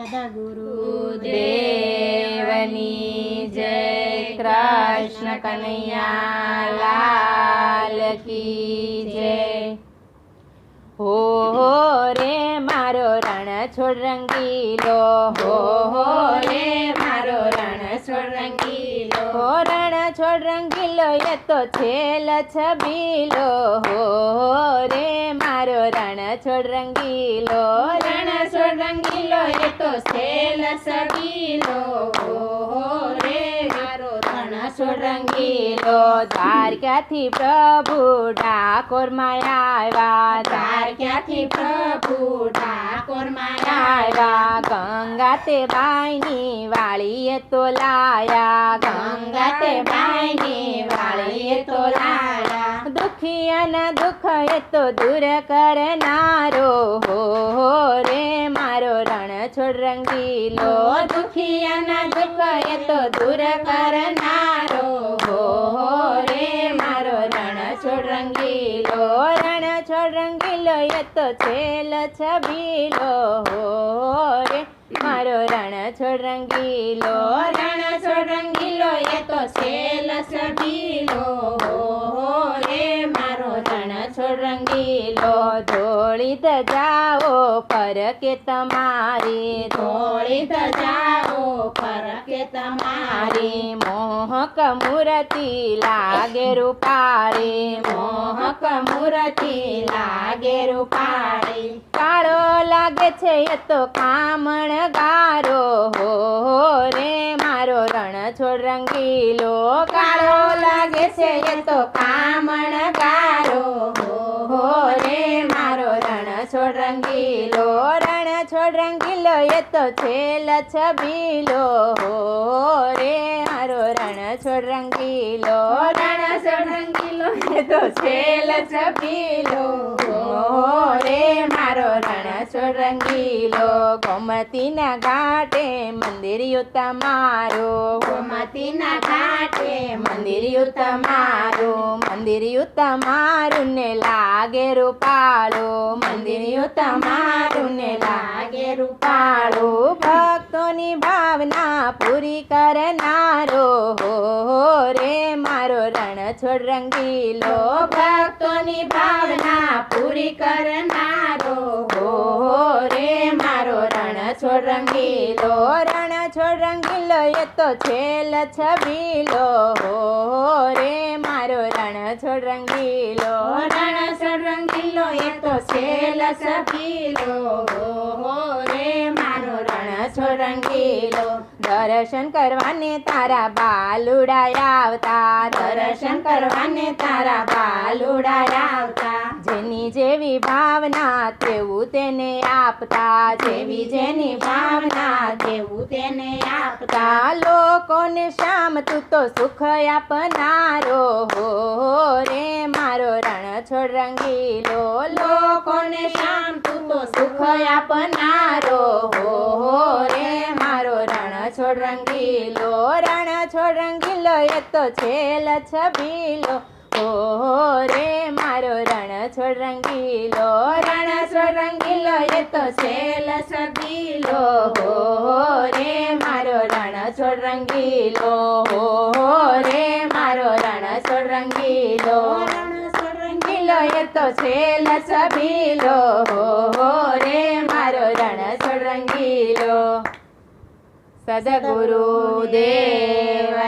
સદગુરુ દેવની જય કૃષ્ણ કનૈયા લાલ કી જય હો રે મારો રણ છોડ રંગીલો હો એ તો છેલ છબીલો, હો રે, મારો રણ છોડ રંગીલો રણ છોડ રંગીલો, એ તો છેલ છબીલો, હો રે, મારો રણ છોડ રંગીલો. દ્વારકાથી પ્રભુ ડાકોરમાં આવ્યા, દ્વારકાથી પ્રભુ ડાકોરમાં આવ્યા, ગંગા તે બાઈની વાળીએ તો લાયા. ગંગા તે બાઈની વાળીએ તો લાયા. દુખિયાના દુઃખ એ તો દૂર કરનારો. હો હો રે મારો રણ છોડ રંગીલો દુખિયાના દુઃખ એ તો દૂર કરનારો. હો હો રે મારો રણ છોડ રંગીલો. રણ છોડ રંગીલો એ તો છેલ છબીલો. હો રે મારો રણ છોડ રંગીલો રણ છોડ રંગીલો એ તો છેલ છબીલો હો રે મારો રણ છોડ રંગીલો ધોળી જાઓ પર કે તમારી. ધોળી જાઓ પર કે તમારી. મોહક મૂર્તિ લાગે રૂપારી મોહક મૂર્તિ લાગે લાગે છે એ તો કામણ ગારો. હો રે, મારો રણ છોડ રંગીલો કાળો લાગે છે એ તો કામણ ગારો. હો રે, મારો રણ છોડ રંગીલો. રણ છોડ રંગીલો એ તો છેલ છબીલો. હો રે, મારો રણ છોડ રંગીલો. રણ છોડ રંગીલો એ તો છેલ છબીલો હો રે મારો રણ છોડ રંગીલો ગોમતીના ઘાટે મંદિર તમારો ગોમતીના ઘાટે મંદિર તમારું મંદિર તમારું ને લાગે રૂપાળો મંદિર તમારું ને લાગે રૂપાળો ભક્તોની ભાવના પૂરી કરનારો હો હો રે મારો રણ છોડ રંગીલો ભક્તોની ભાવના પૂરી કરનારો. હો રે મારો રણ છોડ રંગીલો રણ છોડ રંગીલો એ તો છેલ છબીલો હો રે મારો રણ છોડ રંગીલો રણ છોડ રંગીલો એ તો છેલ છબીલો હો રંગીલો દર્શન કરવાને તારા બાલુડા આવતા. દર્શન કરવાને તારા બાલુડા આવતા. જેવી ભાવના તેવું તેને આપતા, જેવી જેની ભાવના તેવું તેને આપતા. લોકોને શ્યામ, તું તો સુખ આપનારો હો હો રે મારો રણ છોડ રંગીલો. લોકોને શ્યામ, તું તો સુખ આપનારો હો હો રે મારો રણ છોડ રંગીલો. રણ છોડ રંગીલો એ તો છેલ છબીલો. હો રે મારો રણ છોડ રંગીલો રણ છોડ રંગીલો એ તો છેલ છબીલો હો રે મારો રણ છોડ રંગીલો, હો રે મારો રણ છોડ રંગીલો રંગીલો એ તો છેલ છબીલો હો રે મારો રણ છોડ રંગીલો. સદગુરુ જય